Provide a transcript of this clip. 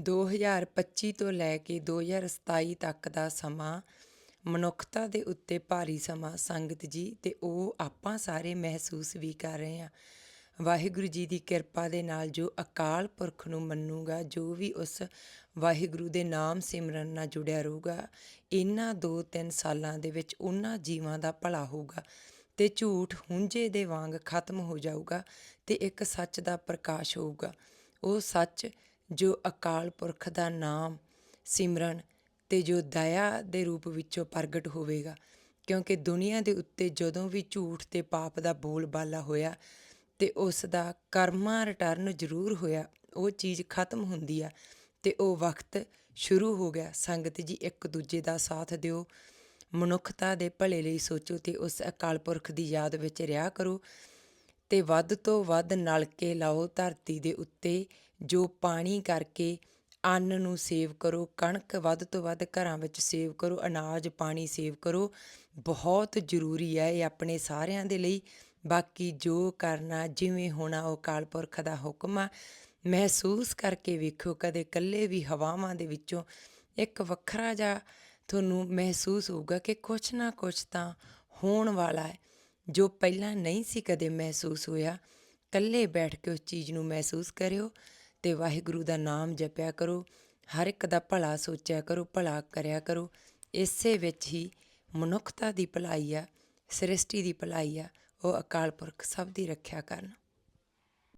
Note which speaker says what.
Speaker 1: 2025 ਤੋਂ ਲੈ ਕੇ 2027 ਤੱਕ ਦਾ ਸਮਾਂ ਮਨੁੱਖਤਾ ਦੇ ਉੱਤੇ ਭਾਰੀ ਸਮਾਂ, ਸੰਗਤ ਜੀ ਅਤੇ ਉਹ ਆਪਾਂ ਸਾਰੇ ਮਹਿਸੂਸ ਵੀ ਕਰ ਰਹੇ ਹਾਂ। ਵਾਹਿਗੁਰੂ ਜੀ ਦੀ ਕਿਰਪਾ ਦੇ ਨਾਲ ਜੋ ਅਕਾਲ ਪੁਰਖ ਨੂੰ ਮੰਨੂਗਾ, ਜੋ ਵੀ ਉਸ ਵਾਹਿਗੁਰੂ ਦੇ ਨਾਮ ਸਿਮਰਨ ਨਾਲ ਜੁੜਿਆ ਰਹੂਗਾ, ਇਹਨਾਂ 2-3 ਸਾਲਾਂ ਦੇ ਵਿੱਚ ਉਹਨਾਂ ਜੀਵਾਂ ਦਾ ਭਲਾ ਹੋਊਗਾ ਤੇ ਝੂਠ ਹੁੰਜੇ ਦੇ ਵਾਂਗ ਖਤਮ ਹੋ ਜਾਊਗਾ ਤੇ ਇੱਕ ਸੱਚ ਦਾ ਪ੍ਰਕਾਸ਼ ਹੋਊਗਾ। ਉਹ ਸੱਚ ਜੋ ਅਕਾਲ ਪੁਰਖ ਦਾ ਨਾਮ, ਸਿਮਰਨ ਅਤੇ ਜੋ ਦਇਆ ਦੇ ਰੂਪ ਵਿੱਚੋਂ ਪ੍ਰਗਟ ਹੋਵੇਗਾ। ਕਿਉਂਕਿ ਦੁਨੀਆ ਦੇ ਉੱਤੇ ਜਦੋਂ ਵੀ ਝੂਠ ਤੇ ਪਾਪ ਦਾ ਬੋਲਬਾਲਾ ਹੋਇਆ ਤੇ ਉਸ ਦਾ ਕਰਮਾ ਰਿਟਰਨ ਜ਼ਰੂਰ ਹੋਇਆ, ਉਹ ਚੀਜ਼ ਖਤਮ ਹੁੰਦੀ ਆ ਤੇ ਉਹ ਵਕਤ ਸ਼ੁਰੂ ਹੋ ਗਿਆ। ਸੰਗਤ ਜੀ, ਇੱਕ ਦੂਜੇ ਦਾ ਸਾਥ ਦਿਓ, ਮਨੁੱਖਤਾ ਦੇ ਭਲੇ ਲਈ ਸੋਚੋ ਤੇ ਉਸ ਅਕਾਲ ਪੁਰਖ ਦੀ ਯਾਦ ਵਿੱਚ ਰਿਹਾ ਕਰੋ ਤੇ ਵੱਧ ਤੋਂ ਵੱਧ ਨਲਕੇ ਲਾਓ ਧਰਤੀ ਦੇ ਉੱਤੇ ਜੋ ਪਾਣੀ ਕਰਕੇ ਅੰਨ ਨੂੰ ਸੇਵ ਕਰੋ, ਕਣਕ ਵੱਧ ਤੋਂ ਵੱਧ ਘਰਾਂ ਵਿੱਚ ਸੇਵ ਕਰੋ, ਅਨਾਜ, ਪਾਣੀ ਸੇਵ ਕਰੋ, ਬਹੁਤ ਜ਼ਰੂਰੀ ਹੈ ਇਹ ਆਪਣੇ ਸਾਰਿਆਂ ਦੇ ਲਈ। ਬਾਕੀ ਜੋ ਕਰਨਾ ਜਿਵੇਂ ਹੋਣਾ ਉਹ ਅਕਾਲ ਪੁਰਖ ਦਾ ਹੁਕਮ ਆ। ਮਹਿਸੂਸ ਕਰਕੇ ਵੇਖੋ ਕਦੇ ਇਕੱਲੇ ਵੀ ਹਵਾਵਾਂ ਦੇ ਵਿੱਚੋਂ ਇੱਕ ਵੱਖਰਾ ਜਿਹਾ ਤੁਹਾਨੂੰ ਮਹਿਸੂਸ ਹੋਊਗਾ ਕਿ ਕੁਛ ਨਾ ਕੁਛ ਤਾਂ ਹੋਣ ਵਾਲਾ ਹੈ, ਜੋ ਪਹਿਲਾਂ ਨਹੀਂ ਸੀ ਕਦੇ ਮਹਿਸੂਸ ਹੋਇਆ। ਇਕੱਲੇ ਬੈਠ ਕੇ ਉਸ ਚੀਜ਼ ਨੂੰ ਮਹਿਸੂਸ ਕਰਿਓ। ਤੇ ਵਾਹਿਗੁਰੂ ਦਾ ਨਾਮ ਜਪਿਆ ਕਰੋ, ਹਰ ਇੱਕ ਦਾ ਭਲਾ ਸੋਚਿਆ ਕਰੋ, ਭਲਾ ਕਰਿਆ ਕਰੋ। ਇਸੇ ਵਿੱਚ ਹੀ ਮਨੁੱਖਤਾ ਦੀ ਭਲਾਈ ਆ, ਸ੍ਰਿਸ਼ਟੀ ਦੀ ਭਲਾਈ ਆ, ਉਹ ਅਕਾਲ ਪੁਰਖ ਸਭ ਦੀ ਰੱਖਿਆ ਕਰਨ।